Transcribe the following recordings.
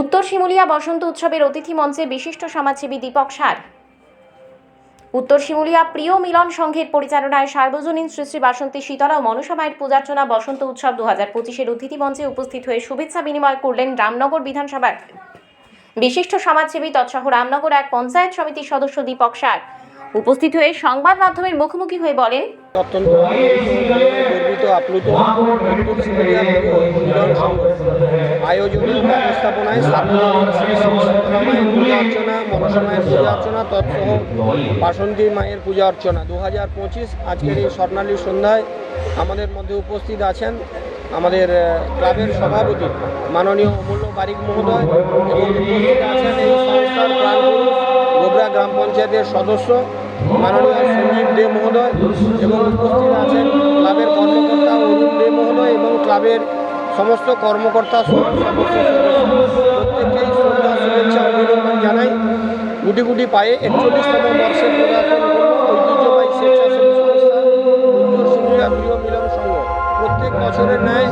উত্তর শিমুলিয়া বসন্ত উৎসবের অতিথি মঞ্চে বিশিষ্ট সমাজসেবী দীপক সার। উত্তর শিমুলিয়া প্রিয় মিলন সংঘের পরিচালনায় সার্বজনীন শ্রী শ্রী বাসন্তী শীতলা ও মনসা মায়ের পূজার্চনা বসন্ত উৎসব দু হাজার পঁচিশের অতিথি মঞ্চে উপস্থিত হয়ে শুভেচ্ছা বিনিময় করলেন রামনগর বিধানসভার বিশিষ্ট সমাজসেবী তৎসহ রামনগর এক পঞ্চায়েত সমিতির সদস্য দীপক সার। উপস্থিত হয়ে সংবাদ মাধ্যমের মুখোমুখি হয়ে বলেন আয়োজনের ব্যবস্থাপনায় পূজা অর্চনা বাসন্তী মায়ের পূজা অর্চনা। দু হাজার পঁচিশ আজকের এই স্বর্ণালী সন্ধ্যায় আমাদের মধ্যে উপস্থিত আছেন আমাদের ক্লাবের সভাপতি, মাননীয় অমূল্য বারিক মহোদয়। এবং গোবরা গ্রাম পঞ্চায়েতের সদস্য, মাননীয় সঞ্জীব দে মহোদয়। এবং উপস্থিত আছেন ক্লাবের ক্লাবের সমস্ত কর্মকর্তা প্রত্যেককেই শ্রদ্ধা, শুভেচ্ছা, অভিনন্দন জানাই। গুটি গুটি পায়ে একচল্লিশতম বর্ষে ঐতিহ্যবাহী সংস্থা প্রত্যেক বছরের ন্যায়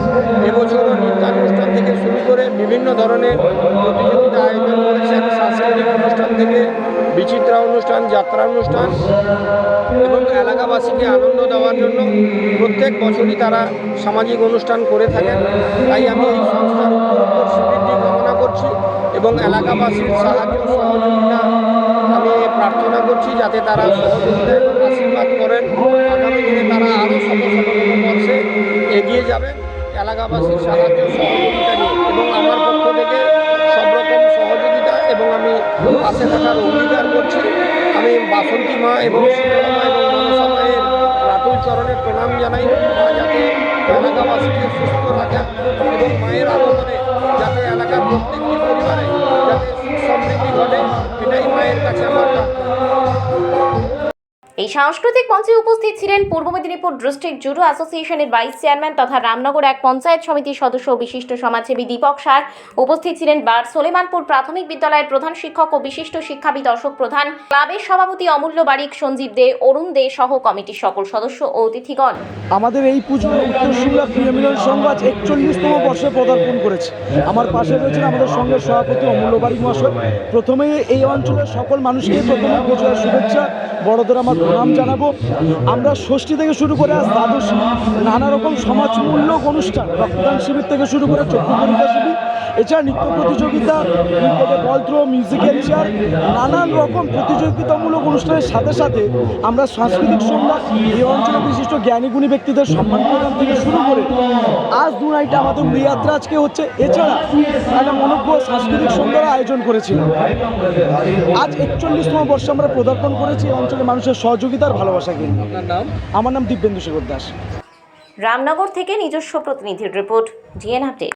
এবছরও নৃত্যানুষ্ঠান থেকে শুরু করে বিভিন্ন ধরনের প্রতিযোগিতা আয়োজন করেছেন সাংস্কৃতিক অনুষ্ঠান থেকে বিচিত্রা অনুষ্ঠান যাত্রা অনুষ্ঠান এবং এলাকাবাসীকে আনন্দ দেওয়ার জন্য প্রত্যেক বছরই তারা সামাজিক অনুষ্ঠান করে থাকেন। তাই আমি এই সংস্থার সমৃদ্ধি কামনা করছি এবং এলাকাবাসীর সাহায্য সহযোগিতা আমি প্রার্থনা করছি যাতে তারা আশীর্বাদ করেন। আগামী দিনে তারা আরও শততম বর্ষে এগিয়ে যাবেন। এলাকাবাসীর সাহায্য পাশে থাকার অঙ্গীকার করছি। আমি বাসন্তী মা এবং শীতলা মা এবং মনসা রাতুল চরণের প্রণাম জানাই। মা যাতে এলাকাবাসীকে সুস্থ রাখেন এবং মায়ের আগমনে যাতে এলাকার প্রত্যেকটি এই সাংস্কৃতিক মঞ্চে উপস্থিত ছিলেন পূর্ব মেদিনীপুর ডিস্ট্রিক্ট জুডো অ্যাসোসিয়েশনের ভাইস চেয়ারম্যান তথা রামনগর এক পঞ্চায়েত সমিতির সদস্য বিশিষ্ট সমাজসেবী দীপক সার। উপস্থিত ছিলেন বার সোলেমানপুর প্রাথমিক বিদ্যালয়ের প্রধান শিক্ষক ও বিশিষ্ট শিক্ষাবিদ অশোক প্রধান। ক্লাবের সভাপতি অমূল্য বারিক, সঞ্জীব দে, অরুণ দে সহ কমিটির সকল সদস্য ও অতিথিগণ। আমাদের এই পুজো সংঘ একচল্লিশতম বর্ষে পদার্পণ করেছে। আমার পাশে রয়েছেন আমাদের সঙ্গের সভাপতি অমূল্য বারিক মহাশয়। প্রথমেই এই অঞ্চলের সকল মানুষকে প্রথমে বিজয়ের শুভেচ্ছা। বড়দের আমার প্রণাম জানাব। আমরা ষষ্ঠী থেকে শুরু করে আজ দ্বাদশ নানা রকম সমাজমূলক অনুষ্ঠান, রক্তদান শিবির থেকে শুরু করে চক্ষু পরীক্ষা শিবির, এছাড়া নৃত্য প্রতিযোগিতা বলত্র বল মিউজিক্যাল চেয়ার নানান রকম প্রতিযোগিতামূলক অনুষ্ঠানের সাথে সাথে আমরা সাংস্কৃতিক সন্ধ্যা এই অঞ্চলের বিশিষ্ট জ্ঞানীগুণী ব্যক্তিদের সম্মান প্রদান থেকে শুরু করে আজ দু নাইটে আমাদের উড়িয়াত্রা আজকে হচ্ছে এছাড়া একটা মনোজ্ঞ সাংস্কৃতিক সন্ধ্যার আয়োজন করেছিলাম আজ একচল্লিশতম বর্ষে আমরা প্রদর্পণ করেছি এই অঞ্চলের মানুষের সহযোগিতার ভালোবাসা কিন্তু আপনার নাম? আমার নাম দিব্যেন্দু শেখর দাস। রামনগর থেকে নিজস্ব প্রতিনিধির রিপোর্ট জিএন আপডেট